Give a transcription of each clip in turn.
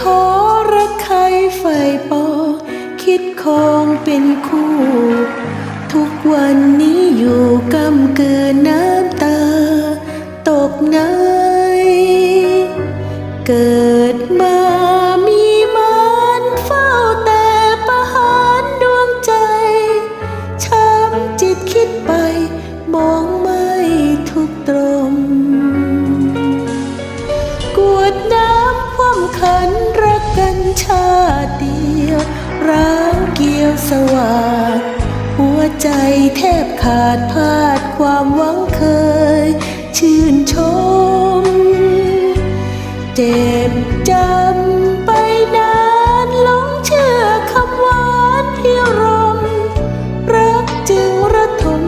ขอรักใครไฟปอ คิดคองเป็นคู่ ทุกวันนี้อยู่กำเกินน้ำตา ตกน้ำ สวาดหัวใจแทบขาดพาดความหวังเคย ชื่นชม เจ็บจำไปนานหลงเชื่อคำหวานพิรม รักจึงระทม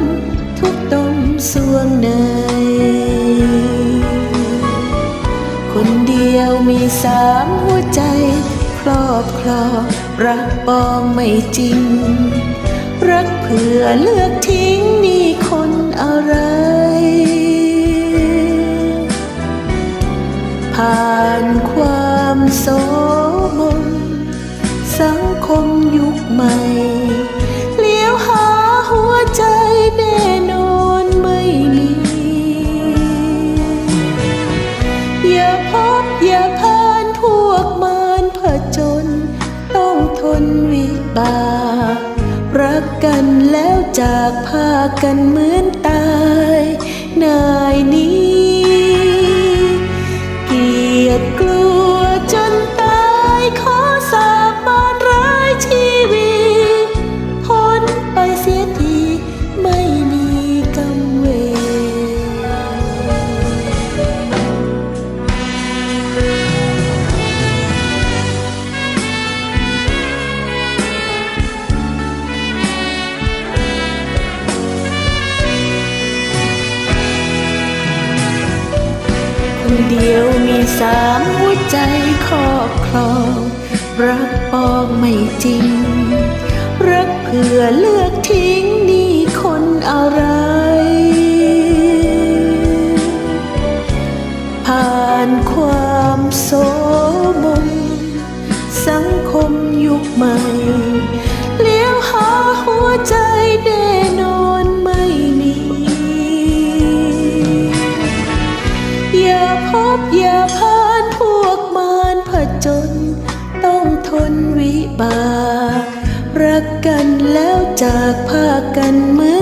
ทุกตมสวงในคนเดียวมีสามหัวใจครอบครอง รักปลอมไม่จริง รักเพื่อเลือกทิ้งนี่คนอะไร ตา รักกันแล้วจากพากันเหมือน เดียวมีสามหัวใจครอบครอง รักปองไม่จริง รักเพื่อเลือกทิ้งนี่คนอะไร จน ต้องทนวิบาก รักกันแล้วจากพากันเหมือน